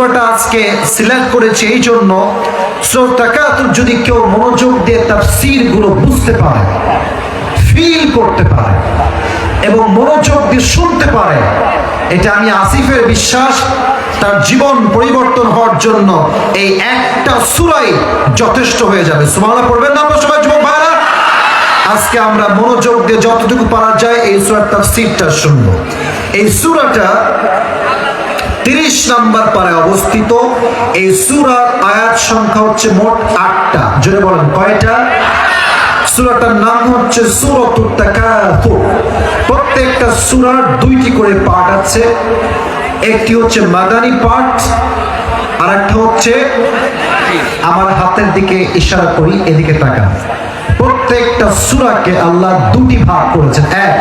সূরাটা আজকে সিলেক্ট করেছি এই জন্য শ্রোতাকাতুর যদি কেউ মনোযোগ দিয়ে তাফসীরগুলো বুঝতে পারে ফিল করতে পারে এবং মনোযোগ দিয়ে শুনতে পারে, এটা আমি আসিফের বিশ্বাস, তার জীবন পরিবর্তন হওয়ার জন্য এই একটা সুরাই যথেষ্ট হয়ে যাবে। সুমালা পড়বেন না আমরা সবাই, যুবক ভাইরা আজকে আমরা মনোযোগ দিয়ে যতটুকু পারা যায় এই সুরার তাফসীরটা শুনব। এই সুরাটা তিরিশ নাম্বার পারে অবস্থিত এই সুরার আয়াত সংখ্যা হচ্ছে মোট আটটা। জোরে বলেন, কয়টা? সুরাটার নাম হচ্ছে প্রত্যেকটা সুরার দুইটি করে পার্ট আছে। একটি হচ্ছে মাদানী পার্ট আর একটা হচ্ছে আমার হাতের দিকে ইশারা করি, এদিকে তাকান। প্রত্যেকটা সুরাকে আল্লাহ দুটি ভাগ করেছেন। এক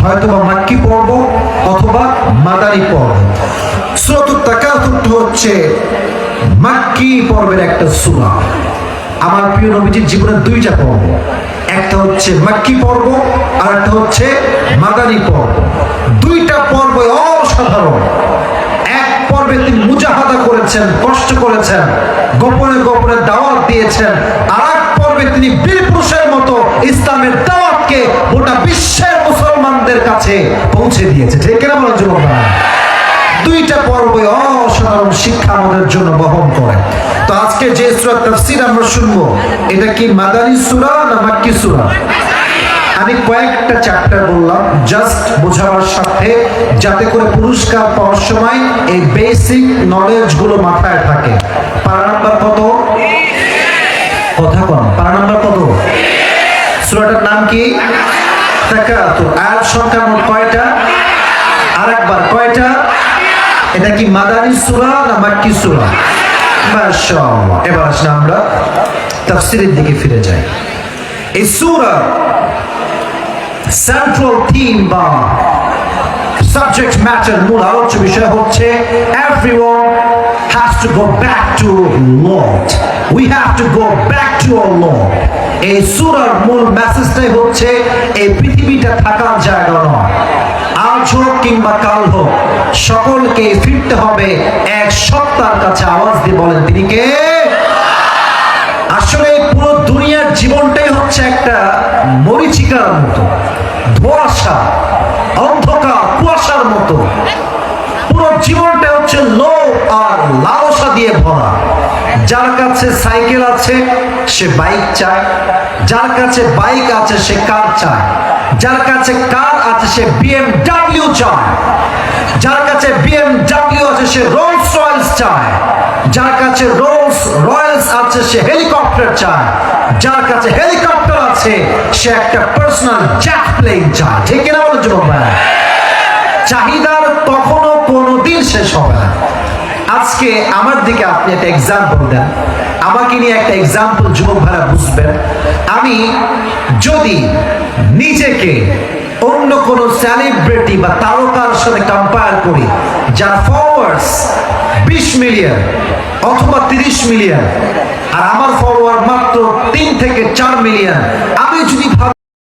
হয়তো বা মাক্কি পর্ব অথবা মাদানী পর্ব। সুরাতুত তাকাতুর হচ্ছে মাক্কি পর্বের একটা সুরা। আমার প্রিয় নবীজির জীবনের দুইটা পর্ব। একটা হচ্ছে মাক্কি পর্ব আর একটা হচ্ছে মাদানী পর্ব। দুইটা পর্ব অসাধারণ। এক পর্বে তিনি মুজাহাদা করেছেন, কষ্ট করেছেন, গোপনে গোপনে দাওয়াত দিয়েছেন। আর এক পর্বে তিনি বীর পুরুষের মতো ইসলামের দাওয়াতকে গোটা বিশ্বের মুসলমানদের কাছে পৌঁছে দিয়েছে। ঠিক কিনা বলার জন্য দুইটা পর্ব অসাধারণ শিক্ষা আমাদের জন্য বহন করে। তো আজকে যে সূরা তাফসীর আমরা শুনব, এটা কি মাদানী সূরা না মাক্কি সূরা? আমি কয়েকটা চ্যাপ্টার বললাম জাস্ট বোঝাবার সাথে যাতে করে পুরস্কার পাওয়ার সময় এই বেসিক নলেজগুলো মাথায় থাকে। পারা নাম্বার কত? কথা কম পারা নাম্বার কত? সূরাটার নাম কি? আয়াত সংখ্যা মোট কয়টা? কি মাদানী সূরা না মাক্কি সূরা? মাশাআল্লাহ। এবার আসলে আমরা দিকে ফিরে যাই। এই সূরা সেন্ট্রাল থিম বা সাবজেক্ট ম্যাটার মূল আলোচ্য বিষয় হচ্ছে everyone has to go back to lord we have to go back to our lord এই সূরার মূল মেসেজটাই হচ্ছে এই পৃথিবীটা থাকার জায়গা নয়। কিংবা কাল হোক সকলকে ফিরতে হবে এক সত্তার কাছে আওয়াজ দিয়ে বলেন, তিনি কে? আসলে পুরো দুনিয়ার জীবনটাই হচ্ছে একটা মরিচিকার মতো, ধোয়াশা, অন্ধকার, কুয়াশার মতো। পুরো জীবনটা হচ্ছে লোভ আর লালসা দিয়ে ভরা। যার কাছে সাইকেল আছে, সে বাইক চায়। যার কাছে বাইক আছে, সে কার চায়? যার কাছে কার আছে সে বিএমডাব্লিউ চায়। যার কাছে বিএমডাব্লিউ আছে সে রোলস রয়েলস চায়। যার কাছে রোলস রয়েলস আছে সে হেলিকপ্টার চায়। যার কাছে হেলিকপ্টার আছে সে একটা পার্সোনাল জ্যাট প্লেন চায়। ঠিক কিনা বলো যুবক চাহিদার কখনো কোনোদিন শেষ হবে না। আজকে আমার দিকে আপনি একটা এক্সাম্পল দেন। আমাকে নিয়ে একটা এক্সাম্পল যুবক ভাইরা বুঝবেন। আমি যদি নিজেকে অন্য কোন সেলিব্রিটি বা তারকার সাথে কম্পেয়ার করি, যার ফলোয়ার্স বিশ মিলিয়ন অথবা তিরিশ মিলিয়ন আর আমার ফলোয়ার মাত্র তিন থেকে চার মিলিয়ন আমি যদি